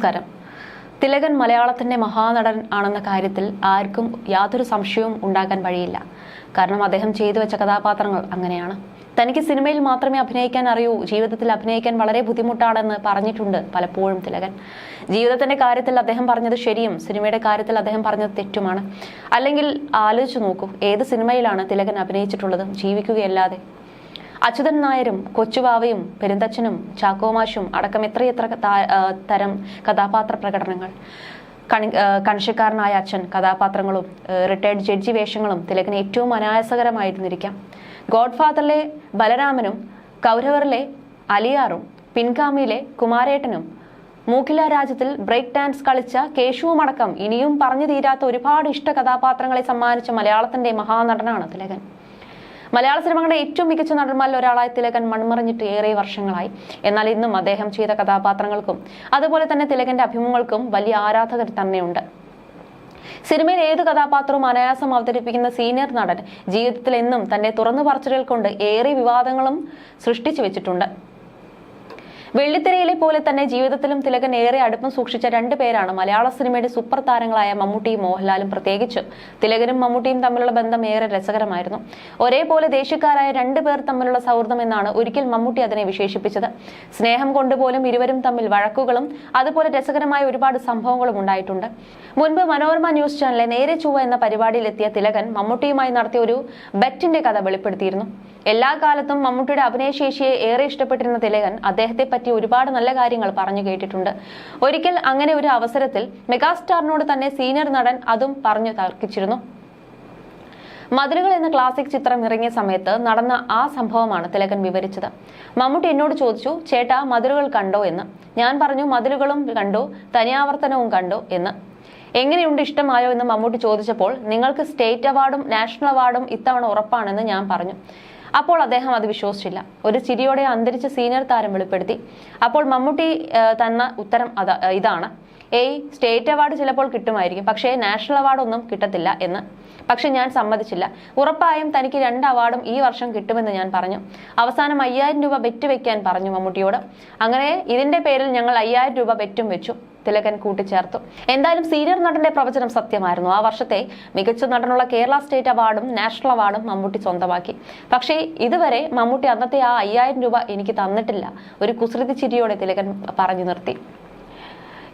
നമസ്കാരം. തിലകൻ മലയാളത്തിന്റെ മഹാനടൻ ആണെന്ന കാര്യത്തിൽ ആർക്കും യാതൊരു സംശയവും ഉണ്ടാക്കാൻ വഴിയില്ല. കാരണം അദ്ദേഹം ചെയ്തു വെച്ച കഥാപാത്രങ്ങൾ അങ്ങനെയാണ്. തനിക്ക് സിനിമയിൽ മാത്രമേ അഭിനയിക്കാൻ അറിയൂ ജീവിതത്തിൽ അഭിനയിക്കാൻ വളരെ ബുദ്ധിമുട്ടാണെന്ന് പറഞ്ഞിട്ടുണ്ട് പലപ്പോഴും തിലകൻ. ജീവിതത്തിന്റെ കാര്യത്തിൽ അദ്ദേഹം പറഞ്ഞത് ശരിയും സിനിമയുടെ കാര്യത്തിൽ അദ്ദേഹം പറഞ്ഞത് തെറ്റുമാണ്. അല്ലെങ്കിൽ ആലോചിച്ച് നോക്കൂ ഏത് സിനിമയിലാണ് തിലകൻ അഭിനയിച്ചിട്ടുള്ളത്? ജീവിക്കുകയല്ലാതെ. അച്യുതൻ നായരും കൊച്ചുവാവയും പെരുന്തച്ഛനും ചാക്കോമാഷും അടക്കം എത്രയെത്ര തരം കഥാപാത്ര പ്രകടനങ്ങൾ. കണി കണിശക്കാരനായ അച്ഛൻ കഥാപാത്രങ്ങളും റിട്ടയർഡ് ജഡ്ജി വേഷങ്ങളും തിലകന് ഏറ്റവും അനായാസകരമായിരുന്നിരിക്കാം. ഗോഡ് ഫാദറിലെ ബലരാമനും കൗരവറിലെ അലിയാറും പിൻഗാമിയിലെ കുമാരേട്ടനും മൂഖില രാജ്യത്തിൽ ബ്രേക്ക് ഡാൻസ് കളിച്ച കേശുവുമടക്കം ഇനിയും പറഞ്ഞു തീരാത്ത ഒരുപാട് ഇഷ്ട കഥാപാത്രങ്ങളെ സമ്മാനിച്ച മലയാളത്തിന്റെ മഹാനടനാണ് തിലകൻ. മലയാള സിനിമകളുടെ ഏറ്റവും മികച്ച നടന്മാരിൽ ഒരാളായ തിലകൻ മൺമറിഞ്ഞിട്ട് ഏറെ വർഷങ്ങളായി. എന്നാൽ ഇന്നും അദ്ദേഹം ചെയ്ത കഥാപാത്രങ്ങൾക്കും അതുപോലെ തന്നെ തിലകന്റെ അഭിമുഖങ്ങൾക്കും വലിയ ആരാധകർ തന്നെയുണ്ട്. സിനിമയിൽ ഏത് കഥാപാത്രവും അനായാസം അവതരിപ്പിക്കുന്ന സീനിയർ നടൻ ജീവിതത്തിൽ എന്നും തന്റെ തുറന്നു പറച്ചിലുകൾ കൊണ്ട് ഏറെ വിവാദങ്ങളും സൃഷ്ടിച്ചു വെച്ചിട്ടുണ്ട്. വെള്ളിത്തിരയിലെ പോലെ തന്നെ ജീവിതത്തിലും തിലകൻ ഏറെ അടുപ്പം സൂക്ഷിച്ച രണ്ടു പേരാണ് മലയാള സിനിമയുടെ സൂപ്പർ താരങ്ങളായ മമ്മൂട്ടിയും മോഹൻലാലും പ്രത്യേകിച്ചും. തിലകനും മമ്മൂട്ടിയും തമ്മിലുള്ള ബന്ധം ഏറെ രസകരമായിരുന്നു. ഒരേപോലെ ദേശക്കാരായ രണ്ടു പേർ തമ്മിലുള്ള സൗഹൃദം എന്നാണ് ഒരിക്കൽ മമ്മൂട്ടി അതിനെ വിശേഷിപ്പിച്ചത്. സ്നേഹം കൊണ്ടുപോലും ഇരുവരും തമ്മിൽ വഴക്കുകളും അതുപോലെ രസകരമായ ഒരുപാട് സംഭവങ്ങളും ഉണ്ടായിട്ടുണ്ട്. മുൻപ് മനോരമ ന്യൂസ് ചാനലിലെ നേരെ ചുവ എന്ന പരിപാടിയിലെത്തിയ തിലകൻ മമ്മൂട്ടിയുമായി നടത്തിയ ഒരു ബെറ്റിന്റെ കഥ വെളിപ്പെടുത്തിയിരുന്നു. എല്ലാ കാലത്തും മമ്മൂട്ടിയുടെ അഭിനയശേഷിയെ ഏറെ ഇഷ്ടപ്പെട്ടിരുന്ന തിലകൻ അദ്ദേഹത്തെ പറ്റി ഒരുപാട് നല്ല കാര്യങ്ങൾ പറഞ്ഞു കേട്ടിട്ടുണ്ട്. ഒരിക്കൽ അങ്ങനെ ഒരു അവസരത്തിൽ മെഗാസ്റ്റാറിനോട് തന്നെ സീനിയർ നടൻ അതും പറഞ്ഞു തർക്കിച്ചിരുന്നു. മതിലുകൾ എന്ന ക്ലാസിക് ചിത്രം ഇറങ്ങിയ സമയത്ത് നടന്ന ആ സംഭവമാണ് തിലകൻ വിവരിച്ചത്. മമ്മൂട്ടി എന്നോട് ചോദിച്ചു ചേട്ടാ മതിലുകൾ കണ്ടോ എന്ന്? ഞാൻ പറഞ്ഞു മതിലുകളും കണ്ടു തനിയാവർത്തനവും കണ്ടു എന്ന്. എങ്ങനെയുണ്ട് ഇഷ്ടമായോ എന്ന് മമ്മൂട്ടി ചോദിച്ചപ്പോൾ നിങ്ങൾക്ക് സ്റ്റേറ്റ് അവാർഡും നാഷണൽ അവാർഡും ഇത്തവണ ഉറപ്പാണെന്ന് ഞാൻ പറഞ്ഞു. അപ്പോൾ അദ്ദേഹം അത് വിശ്വസിച്ചില്ല. ഒരു ചിരിയോടെ അന്തരിച്ച സീനിയർ താരം വെളിപ്പെടുത്തി. അപ്പോൾ മമ്മൂട്ടി തന്ന ഉത്തരം ഇതാണ്. ഏയ് സ്റ്റേറ്റ് അവാർഡ് ചിലപ്പോൾ കിട്ടുമായിരിക്കും. പക്ഷേ നാഷണൽ അവാർഡ് ഒന്നും കിട്ടത്തില്ല എന്ന്. പക്ഷെ ഞാൻ സമ്മതിച്ചില്ല. ഉറപ്പായും തനിക്ക് രണ്ട് അവാർഡും ഈ വർഷം കിട്ടുമെന്ന് ഞാൻ പറഞ്ഞു. അവസാനം അയ്യായിരം രൂപ ബെറ്റ് വെക്കാൻ പറഞ്ഞു മമ്മൂട്ടിയോട്. അങ്ങനെ ഇതിന്റെ പേരിൽ ഞങ്ങൾ അയ്യായിരം രൂപ ബെറ്റും വെച്ചു. തിലകൻ കൂട്ടിച്ചേർത്തു. എന്തായാലും സീനിയർ നടന്റെ പ്രവചനം സത്യമായിരുന്നു. ആ വർഷത്തെ മികച്ച നടനുള്ള കേരള സ്റ്റേറ്റ് അവാർഡും നാഷണൽ അവാർഡും മമ്മൂട്ടി സ്വന്തമാക്കി. പക്ഷേ ഇതുവരെ മമ്മൂട്ടി അന്നത്തെ ആ അയ്യായിരം രൂപ എനിക്ക് തന്നിട്ടില്ല. ഒരു കുസൃതി ചിരിയോടെ തിലകൻ പറഞ്ഞു നിർത്തി.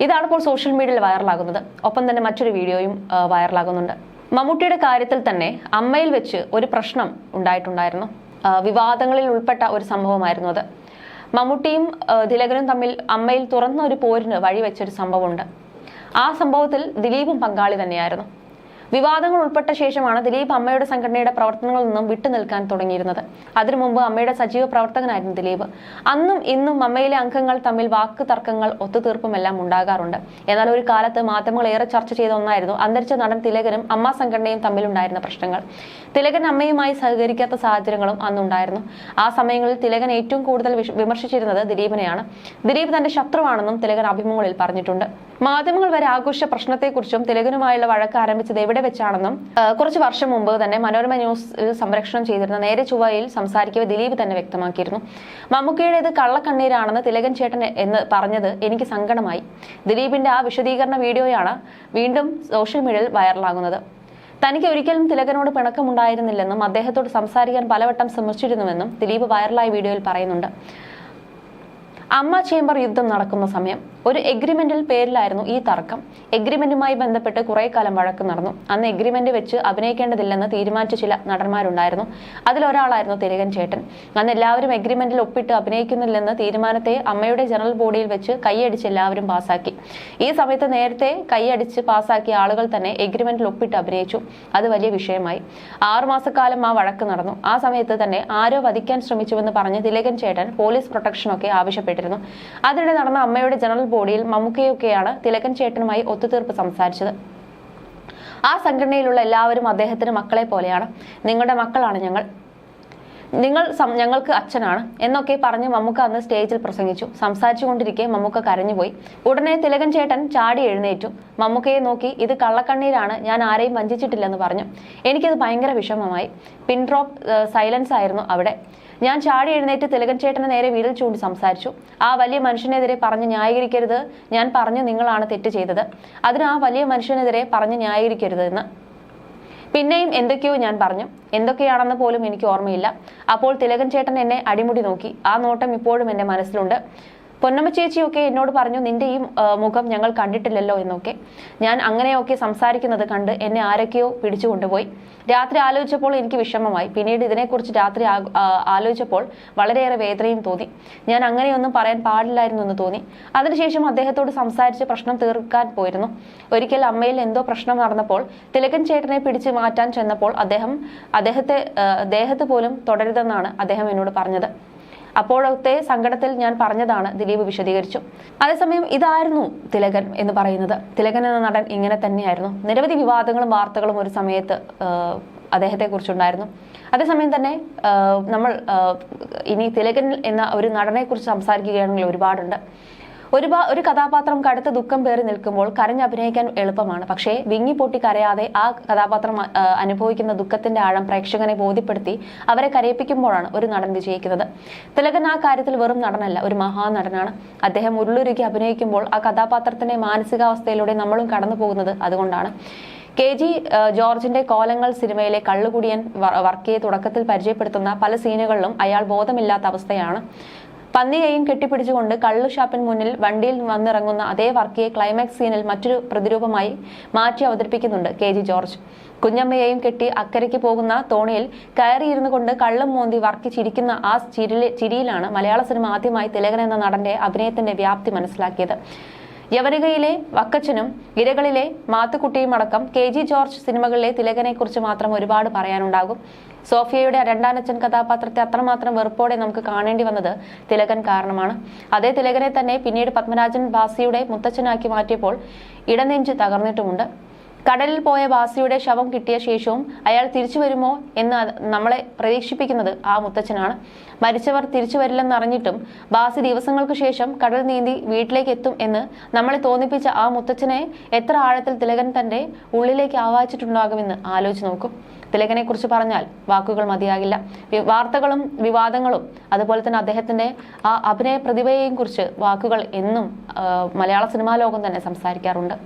ഇതാണ് ഇപ്പോൾ സോഷ്യൽ മീഡിയയിൽ വൈറലാകുന്നത്. ഒപ്പം തന്നെ മറ്റൊരു വീഡിയോയും വൈറലാകുന്നുണ്ട്. മമ്മൂട്ടിയുടെ കാര്യത്തിൽ തന്നെ അമ്മയിൽ വെച്ച് ഒരു പ്രശ്നം ഉണ്ടായിട്ടുണ്ടായിരുന്നു. വിവാദങ്ങളിൽ ഉൾപ്പെട്ട ഒരു സംഭവമായിരുന്നു അത്. മമ്മൂട്ടിയും ദിലകനും തമ്മിൽ അമ്മയിൽ തുറന്ന ഒരു പോരിന് വഴിവെച്ചൊരു സംഭവമുണ്ട്. ആ സംഭവത്തിൽ ദിലീപും പങ്കാളി തന്നെയായിരുന്നു. വിവാദങ്ങൾ ഉൾപ്പെട്ട ശേഷമാണ് ദിലീപ് അമ്മയുടെ സംഘടനയുടെ പ്രവർത്തനങ്ങളിൽ നിന്നും വിട്ടുനിൽക്കാൻ തുടങ്ങിയിരുന്നത്. അതിനു മുമ്പ് അമ്മയുടെ സജീവ പ്രവർത്തകനായിരുന്നു ദിലീപ്. അന്നും ഇന്നും അമ്മയിലെ അംഗങ്ങൾ തമ്മിൽ വാക്ക് തർക്കങ്ങൾ ഒത്തുതീർപ്പുമെല്ലാം ഉണ്ടാകാറുണ്ട്. എന്നാൽ ഒരു കാലത്ത് മാധ്യമങ്ങൾ ഏറെ ചർച്ച ചെയ്ത ഒന്നായിരുന്നു അന്തരിച്ച നടൻ തിലകനും അമ്മ സംഘടനയും തമ്മിലുണ്ടായിരുന്ന പ്രശ്നങ്ങൾ. തിലകൻ അമ്മയുമായി സഹകരിക്കാത്ത സാഹചര്യങ്ങളും അന്നുണ്ടായിരുന്നു. ആ സമയങ്ങളിൽ തിലകൻ ഏറ്റവും കൂടുതൽ വിമർശിച്ചിരുന്നത് ദിലീപിനെയാണ്. ദിലീപ് തന്റെ ശത്രുവാണെന്നും തിലകൻ അഭിമുഖങ്ങളിൽ പറഞ്ഞിട്ടുണ്ട്. മാധ്യമങ്ങൾ വരെ ആഘോഷ പ്രശ്നത്തെക്കുറിച്ചും തിലകനുമായുള്ള വഴക്ക് ആരംഭിച്ചത് എവിടെ വെച്ചാണെന്നും കുറച്ച് വർഷം മുമ്പ് തന്നെ മനോരമ ന്യൂസിൽ സംരക്ഷണം ചെയ്തിരുന്ന നേരെ ചൊവ്വയിൽ സംസാരിക്കവെ ദിലീപ് തന്നെ വ്യക്തമാക്കിയിരുന്നു. മമ്മൂക്കയുടേത് കള്ളക്കണ്ണീരാണെന്ന് തിലകൻ ചേട്ടൻ എന്ന് പറഞ്ഞത് എനിക്ക് സങ്കടമായി. ദിലീപിന്റെ ആ വിശദീകരണ വീഡിയോയാണ് വീണ്ടും സോഷ്യൽ മീഡിയയിൽ വൈറലാകുന്നത്. തനിക്ക് ഒരിക്കലും തിലകനോട് പിണക്കമുണ്ടായിരുന്നില്ലെന്നും അദ്ദേഹത്തോട് സംസാരിക്കാൻ പലവട്ടം ശ്രമിച്ചിരുന്നുവെന്നും ദിലീപ് വൈറലായ വീഡിയോയിൽ പറയുന്നുണ്ട്. അമ്മ ചേംബർ യുദ്ധം നടക്കുന്ന സമയം ഒരു എഗ്രിമെന്റിൽ പേരിലായിരുന്നു ഈ തർക്കം. എഗ്രിമെന്റുമായി ബന്ധപ്പെട്ട് കുറെ കാലം വഴക്ക് നടന്നു. അന്ന് എഗ്രിമെന്റ് വെച്ച് അഭിനയിക്കേണ്ടതില്ലെന്ന് തീരുമാനിച്ച ചില നടന്മാരുണ്ടായിരുന്നു. അതിലൊരാളായിരുന്നു തിലകൻ ചേട്ടൻ. അന്ന് എല്ലാവരും എഗ്രിമെന്റിൽ ഒപ്പിട്ട് അഭിനയിക്കുന്നില്ലെന്ന് തീരുമാനത്തെ അമ്മയുടെ ജനറൽ ബോഡിയിൽ വെച്ച് കൈയടിച്ച് എല്ലാവരും പാസാക്കി. ഈ സമയത്ത് നേരത്തെ കൈയടിച്ച് പാസാക്കിയ ആളുകൾ തന്നെ എഗ്രിമെന്റിൽ ഒപ്പിട്ട് അഭിനയിച്ചു. അത് വലിയ വിഷയമായി. ആറുമാസക്കാലം ആ വഴക്ക് നടന്നു. ആ സമയത്ത് തന്നെ ആരോ വധിക്കാൻ ശ്രമിച്ചുവെന്ന് പറഞ്ഞ് തിലകൻ ചേട്ടൻ പോലീസ് പ്രൊട്ടക്ഷനൊക്കെ ആവശ്യപ്പെട്ടിരുന്നു. അതിനിടെ നടന്ന അമ്മയുടെ ജനറൽ ബോഡിയിൽ മമ്മൂക്കയൊക്കെയാണ് തിലകൻ ചേട്ടനുമായി ഒത്തുതീർപ്പ് സംസാരിച്ചത്. ആ സംഘടനയിലുള്ള എല്ലാവരും അദ്ദേഹത്തിന് മക്കളെ പോലെയാണ്. നിങ്ങളുടെ മക്കളാണ് ഞങ്ങൾ. നിങ്ങൾ ഞങ്ങൾക്ക് അച്ഛനാണ് എന്നൊക്കെ പറഞ്ഞ് മമ്മൂക്ക അന്ന് സ്റ്റേജിൽ പ്രസംഗിച്ചു. സംസാരിച്ചുകൊണ്ടിരിക്കെ മമ്മൂക്ക കരഞ്ഞുപോയി. ഉടനെ തിലകൻ ചേട്ടൻ ചാടി എഴുന്നേറ്റു. മമ്മൂക്കയെ നോക്കി ഇത് കള്ളക്കണ്ണീരാണ് ഞാൻ ആരെയും വഞ്ചിച്ചിട്ടില്ലെന്ന് പറഞ്ഞു. എനിക്കത് ഭയങ്കര വിഷമമായി. പിൻഡ്രോപ്പ് സൈലൻസ് ആയിരുന്നു അവിടെ. ഞാൻ ചാടി എഴുന്നേറ്റ് തിലകൻ ചേട്ടന് നേരെ വിരൽ ചൂണ്ടി സംസാരിച്ചു. ആ വലിയ മനുഷ്യനെതിരെ പറഞ്ഞ് ന്യായീകരിക്കരുത് ഞാൻ പറഞ്ഞു നിങ്ങളാണ് തെറ്റ് ചെയ്തത്. അതിന് ആ വലിയ മനുഷ്യനെതിരെ പറഞ്ഞ് ന്യായീകരിക്കരുത് എന്ന് പിന്നെയും എന്തൊക്കെയോ ഞാൻ പറഞ്ഞു. എന്തൊക്കെയാണെന്ന് പോലും എനിക്ക് ഓർമ്മയില്ല. അപ്പോൾ തിലകൻ ചേട്ടൻ എന്നെ അടിമുടി നോക്കി. ആ നോട്ടം ഇപ്പോഴും എന്റെ മനസ്സിലുണ്ട്. പൊന്നമ്മ ചേച്ചിയൊക്കെ എന്നോട് പറഞ്ഞു നിന്റെ ഈ മുഖം ഞങ്ങൾ കണ്ടിട്ടില്ലല്ലോ എന്നൊക്കെ. ഞാൻ അങ്ങനെയൊക്കെ സംസാരിക്കുന്നത് കണ്ട് എന്നെ ആരൊക്കെയോ പിടിച്ചു കൊണ്ടുപോയി. രാത്രി ആലോചിച്ചപ്പോൾ എനിക്ക് വിഷമമായി. പിന്നീട് ഇതിനെക്കുറിച്ച് രാത്രി ആലോചിച്ചപ്പോൾ വളരെയേറെ വേദനയും തോന്നി. ഞാൻ അങ്ങനെയൊന്നും പറയാൻ പാടില്ലായിരുന്നു എന്ന് തോന്നി. അതിനുശേഷം അദ്ദേഹത്തോട് സംസാരിച്ച് പ്രശ്നം തീർക്കാൻ പോയിരുന്നു. ഒരിക്കൽ അമ്മയിൽ എന്തോ പ്രശ്നം നടന്നപ്പോൾ തിലകൻ ചേട്ടനെ പിടിച്ച് മാറ്റാൻ ചെന്നപ്പോൾ അദ്ദേഹം അദ്ദേഹത്തെ ദേഹത്ത് പോലും തുടരുതെന്നാണ് അദ്ദേഹം എന്നോട് പറഞ്ഞത്. അപ്പോഴത്തെ സങ്കടത്തിൽ ഞാൻ പറഞ്ഞതാണ് ദിലീപ് വിശദീകരിച്ചു. അതേസമയം ഇതായിരുന്നു തിലകൻ എന്ന് പറയുന്നത്. തിലകൻ എന്ന നടൻ ഇങ്ങനെ തന്നെയായിരുന്നു. നിരവധി വിവാദങ്ങളും വാർത്തകളും ഒരു സമയത്ത് അദ്ദേഹത്തെ കുറിച്ചുണ്ടായിരുന്നു അതേസമയം തന്നെ നമ്മൾ ഇനി തിലകൻ എന്ന ഒരു നടനെ കുറിച്ച് സംസാരിക്കുകയാണെങ്കിൽ ഒരുപാടുണ്ട്. ഒരുപാ ഒരു കഥാപാത്രം കടുത്ത ദുഃഖം പേറി നിൽക്കുമ്പോൾ കരഞ്ഞഭിനയിക്കാൻ എളുപ്പമാണ്. പക്ഷേ വിങ്ങിപ്പൊട്ടി കരയാതെ ആ കഥാപാത്രം അനുഭവിക്കുന്ന ദുഃഖത്തിന്റെ ആഴം പ്രേക്ഷകനെ ബോധ്യപ്പെടുത്തി അവരെ കരയിപ്പിക്കുമ്പോഴാണ് ഒരു നടൻ വിജയിക്കുന്നത്. തിലകൻ ആ കാര്യത്തിൽ വെറും നടനല്ല ഒരു മഹാനടനാണ് അദ്ദേഹം ഉരുളുരുക്കി അഭിനയിക്കുമ്പോൾ ആ കഥാപാത്രത്തിന്റെ മാനസികാവസ്ഥയിലൂടെ നമ്മളും കടന്നു പോകുന്നത് അതുകൊണ്ടാണ്. കെ. ജി ജോർജിന്റെ കോലങ്ങൾ സിനിമയിലെ കള്ളുകുടിയൻ വർക്കിയെ തുടക്കത്തിൽ പരിചയപ്പെടുത്തുന്ന പല സീനുകളിലും അയാൾ ബോധമില്ലാത്ത അവസ്ഥയാണ്. പന്നിയെയും കെട്ടിപ്പിടിച്ചുകൊണ്ട് കള്ളു ഷാപ്പിന് മുന്നിൽ വണ്ടിയിൽ വന്നിറങ്ങുന്ന അതേ വർക്കിയെ ക്ലൈമാക്സ് സീനിൽ മറ്റൊരു പ്രതിരൂപമായി മാറ്റി അവതരിപ്പിക്കുന്നുണ്ട് കെ ജി ജോർജ്. കുഞ്ഞമ്മയെയും കെട്ടി അക്കരയ്ക്ക് പോകുന്ന തോണിയിൽ കയറിയിരുന്നു കൊണ്ട് കള്ളും മോന്തി വർക്കി ചിരിക്കുന്ന ആ ചിരിയിലാണ് മലയാള സിനിമ ആദ്യമായി തിലകൻ എന്ന നടന്റെ അഭിനയത്തിന്റെ വ്യാപ്തി മനസ്സിലാക്കിയത്. യവനികയിലെ വക്കച്ചനും ഇരകളിലെ മാത്തുക്കുട്ടിയും അടക്കം കെ ജി ജോർജ് സിനിമകളിലെ തിലകനെ കുറിച്ച് മാത്രം ഒരുപാട് പറയാനുണ്ടാകും. സോഫിയയുടെ രണ്ടാനച്ഛൻ കഥാപാത്രത്തെ അത്രമാത്രം വെറുപ്പോടെ നമുക്ക് കാണേണ്ടി വന്നത് തിലകൻ കാരണമാണ്. അതേ തിലകനെ തന്നെ പിന്നീട് പത്മരാജൻ ബാസിയുടെ മുത്തച്ഛനാക്കി മാറ്റിയപ്പോൾ ഇടനെഞ്ച് തകർന്നിട്ടുമുണ്ട്. കടലിൽ പോയ ബാസിയുടെ ശവം കിട്ടിയ ശേഷവും അയാൾ തിരിച്ചു വരുമോ എന്ന് നമ്മളെ പ്രതീക്ഷിപ്പിക്കുന്നത് ആ മുത്തച്ഛനാണ്. മരിച്ചവർ തിരിച്ചു വരില്ലെന്നറിഞ്ഞിട്ടും ബാസി ദിവസങ്ങൾക്ക് ശേഷം കടൽ നീന്തി വീട്ടിലേക്ക് എത്തും എന്ന് നമ്മളെ തോന്നിപ്പിച്ച ആ മുത്തച്ഛനെ എത്ര ആഴത്തിൽ തിലകൻ തന്റെ ഉള്ളിലേക്ക് ആവാച്ചിട്ടുണ്ടാകുമെന്ന് ആലോചിച്ച് നോക്കും. തിലകനെ കുറിച്ച് പറഞ്ഞാൽ വാക്കുകൾ മതിയാകില്ല. വാർത്തകളും വിവാദങ്ങളും അതുപോലെ തന്നെ അദ്ദേഹത്തിന്റെ ആ അഭിനയ പ്രതിഭയെയും കുറിച്ച് വാക്കുകൾ എന്നും മലയാള സിനിമാ ലോകം തന്നെ സംസാരിക്കാറുണ്ട്.